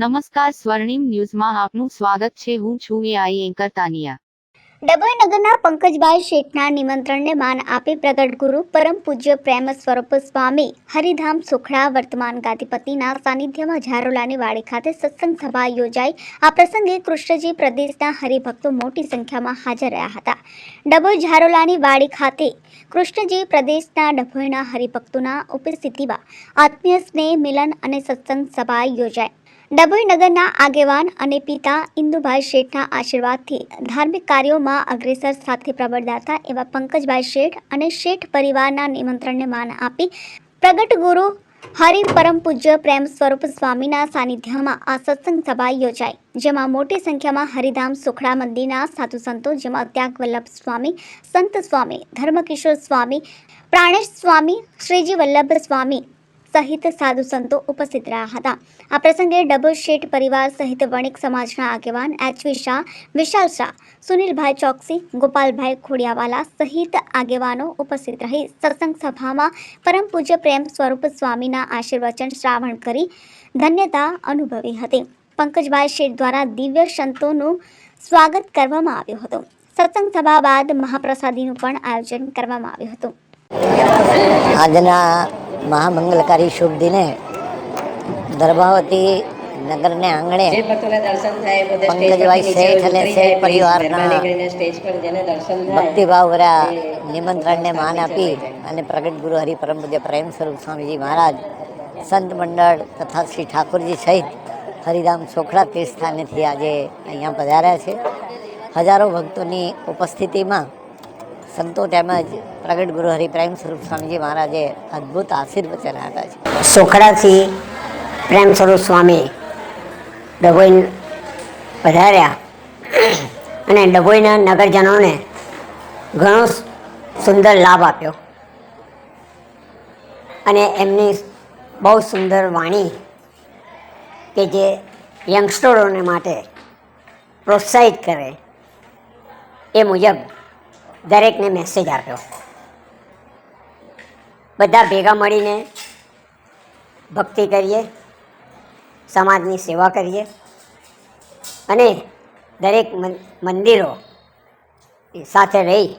નમસ્કાર સ્વર્ણિમ ન્યૂઝમાં આપનું સ્વાગત છે. હું છું એઆઈ એન્કર તાનિયા. ડભોઈ નગરના પંકજભાઈ શેઠના નિમંત્રણને માન આપી પ્રગટ ગુરુ પરમ પૂજ્ય પ્રેમ સ્વરૂપ સ્વામી હરિધામ સુખડા વર્તમાન ગાદીપતિના સાનિધ્યમાં ઝારોલાની વાડી ખાતે સત્સંગ સભા યોજાઈ. આ પ્રસંગે કૃષ્ણજી પ્રદેશના હરિભક્તો મોટી સંખ્યામાં હાજર રહ્યા હતા. ડભોઈ ઝારોલાની વાડી ખાતે કૃષ્ણજી પ્રદેશના ડભોઈના હરિભક્તોના ઉપસ્થિતિમાં આત્મીય સ્નેહ, મિલન અને સત્સંગ સભા યોજાઈ. ડભોઈ નગરના આગેવાન અને પિતા ઇન્દુભાઈ શેઠના આશીર્વાદથી ધાર્મિક કાર્યોમાં અગ્રેસર સાથે પ્રબળદાતા એવા પંકજભાઈ શેઠ અને શેઠ પરિવારના નિમંત્રણને માન આપી પ્રગટ ગુરુ હરિ પરમ પૂજ્ય પ્રેમ સ્વરૂપ સ્વામીના સાનિધ્યમાં આ સત્સંગ સભા યોજાઈ, જેમાં મોટી સંખ્યામાં હરિધામ સુખડા મંદિરના સાધુ સંતો, જેમાં ત્યાગ વલ્લભ સ્વામી, સંત સ્વામી, ધર્મકિશોર સ્વામી, પ્રાણેશ સ્વામી, શ્રીજી વલ્લભ સ્વામી સહિત સાધુ સંતો ઉપસ્થિત રહ્યા હતા. આ પ્રસંગે ડબલ શેઠ પરિવાર સહિત વણિક સમાજના આગેવાન એચવી શાહ, વિશાલ શાહ, સુનિલભાઈ ચોકસી, ગોપાલભાઈ ખોડિયાવાલા સહિત આગેવાનો ઉપસ્થિત રહી સત્સંગ સભામાં પરમ પૂજ્ય પ્રેમ સ્વરૂપ સ્વામીના આશીર્વચન શ્રાવણ કરી ધન્યતા અનુભવી હતી. પંકજભાઈ શેઠ દ્વારા દિવ્ય સંતોનું સ્વાગત કરવામાં આવ્યું હતું. સત્સંગ સભા બાદ મહાપ્રસાદીનું પણ આયોજન કરવામાં આવ્યું હતું. આજના મહામંગલકારી શુભ દિને દર્ભાવતી નગરને આંગણે પંકજભાઈ શેઠ અને શેઠ પરિવારના ભક્તિભાવ ભર્યા નિમંત્રણને માન આપી અને પ્રગટ ગુરુ હરિ પરમ પૂજ્ય પ્રેમ સ્વરૂપ સ્વામીજી મહારાજ સંત મંડળ તથા શ્રી ઠાકોરજી સહિત હરિધામ સોખડા તીર્થસ્થાનેથી આજે અહીંયા પધાર્યા છે. હજારો ભક્તોની ઉપસ્થિતિમાં સંતો તેમજ પ્રગટ ગુરુ હરિપ્રેમ સ્વરૂપ સ્વામીજી મહારાજે અદ્ભુત આશીર્વચન આપ્યા છે. સોખડાથી પ્રેમ સ્વરૂપ સ્વામી ડભોઈ પધાર્યા અને ડભોઈના નગરજનોને ઘણો સુંદર લાભ આપ્યો. અને એમની બહુ સુંદર વાણી કે જે યંગસ્ટરોને માટે પ્રોત્સાહિત કરે એ મુજબ દરેકને મેસેજ આપ્યો. બધા ભેગા મળીને ભક્તિ કરીએ, સમાજની સેવા કરીએ અને દરેક મંદિરો સાથે રહી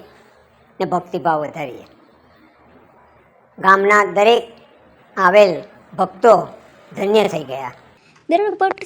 ને ભક્તિભાવ વધારીએ. ગામના દરેક આવેલ ભક્તો ધન્ય થઈ ગયા. Bureau report